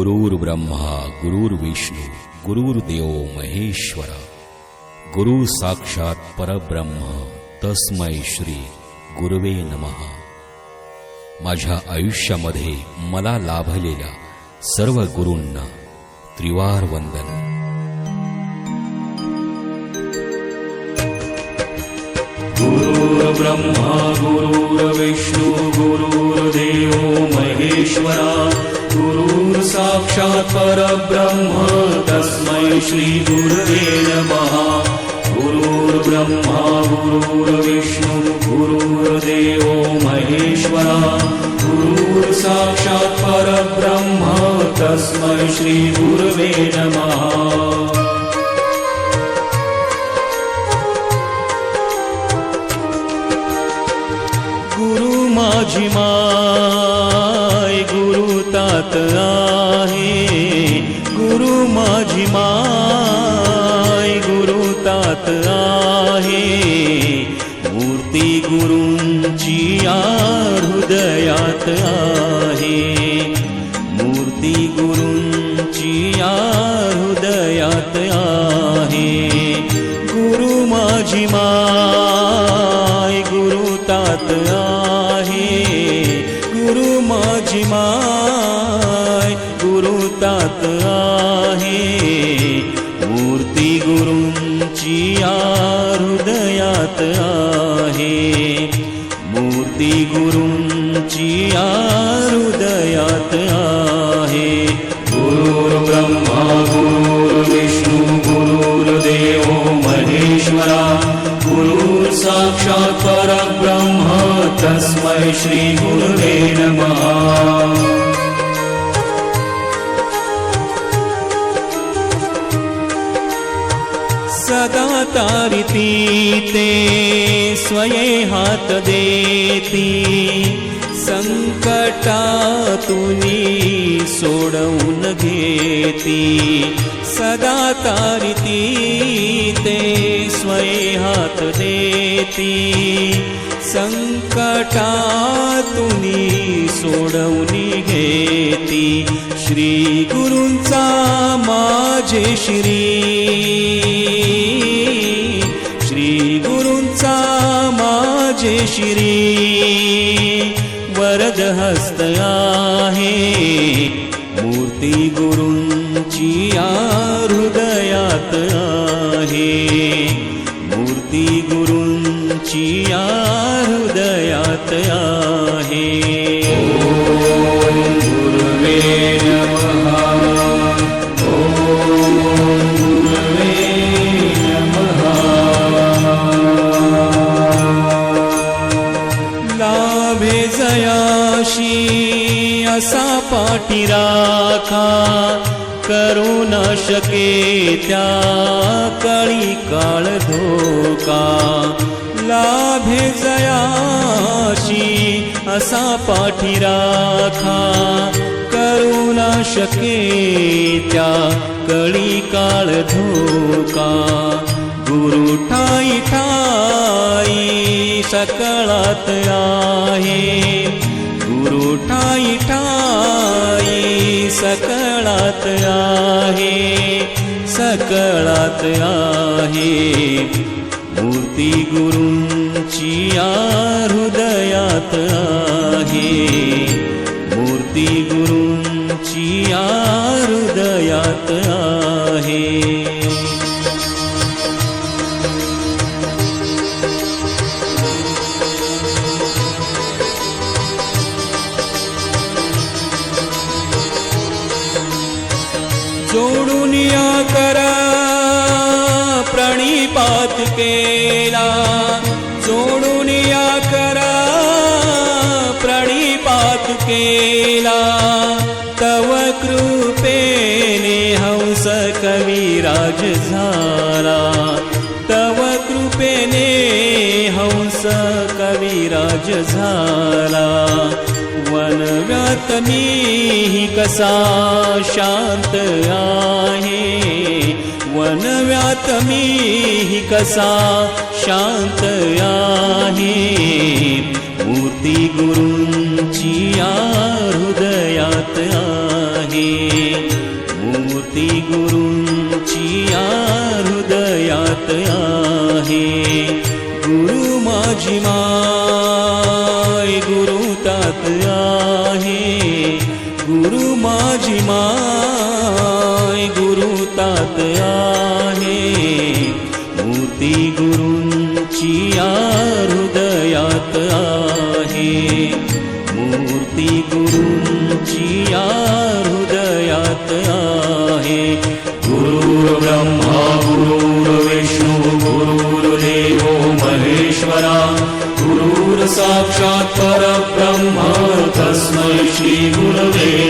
गुरुर्ब्रह्मा गुरुर्विष्णू गुरुर्देव महेश्वरा। गुरु साक्षात परब्रह्म तस्मै श्री गुरुवे नमः। माझ्या आयुष्यामध्ये मला लाभलेल्या सर्व गुरूंना त्रिवार वंदन। गुरुर्ब्रह्मा गुरुर्विष्णू गुरुर्देव महेश्वरा। गुरु साक्षात् परब्रह्म तस्मै श्री गुरुवे नमः। गुरुर्ब्रह्मा गुरुर्विष्णू गुरुर्देवो महेश्वरा। गुरुर् साक्षात् परब्रह्म तस्मै श्री गुरुवे नमः। गुरु माझी माय गुरु तात तात आहे. मूर्ती गुरूंची या हृदयात आहे. मूर्ती गुरूंची या हृदयात आहे. गुरु माझी माय गुरु तात आहे. गुरु माझी माय गुरु तात आहे. गुरूंची या हृदयात आहे। मूर्ती हृदयात आहे। गुरुर्ब्रह्मा गुरुर्विष्णू गुरुर्देवो महेश्वरा। गुरुर् साक्षात् परब्रह्म तस्मै श्री गुरुवे नमः तारिती ते स्वये हात देती। संकटातुनी सोडवून घेती। सदा तारिती ते स्वये हात देती। संकटातुनी सोडवून घेती। श्री गुरूंचा माझे श्री श्री माझे श्री वरद हस्त आहे. मूर्ती गुरुंची या हृदयात आहे. मूर्ती गुरुंची या हृदयात आहे. असा पाठी राखा. करू न शके त्या कळी काळ धोका. लाभे जयाशी असा पाठी राखा. करू न शके त्या कळी काळ धोका. गुरु ठाई ठाई सकळात आहे. गुरु ठाई ठाई सकळात आहे सकळात आहे. मूर्ती गुरुंची या हृदयात आहे. मूर्ती गुरुंची या हृदयात आहे. जोडून या करा. प्रणिपात केला. जोडून या करा. प्रणिपात केला. तव कृपेने हंस कविराज झाला. तव कृपेने हंस कविराज झाला. वनव्यात मी कसा शांत आहे? वनव्यात मी कसा शांत आहे? मूर्ती गुरूंची या हृदयात आहे. मूर्ती गुरूंची या हृदयात आहे. गुरु माझी मा माझी माय गुरु तात आहे. मूर्ती गुरूंची या हृदयात आहे. मूर्ती गुरूंची या हृदयात आहे गुरुर्ब्रह्मा गुरुर्विष्णु गुरुर्देवो महेश्वरा. गुरुर् साक्षात् परब्रह्म तस्मै श्रीगुरवे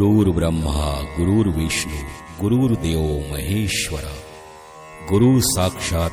गुरुर्ब्रह्मा गुरुर्विष्णू गुरुर्देव महेश्वरा गुरु साक्षात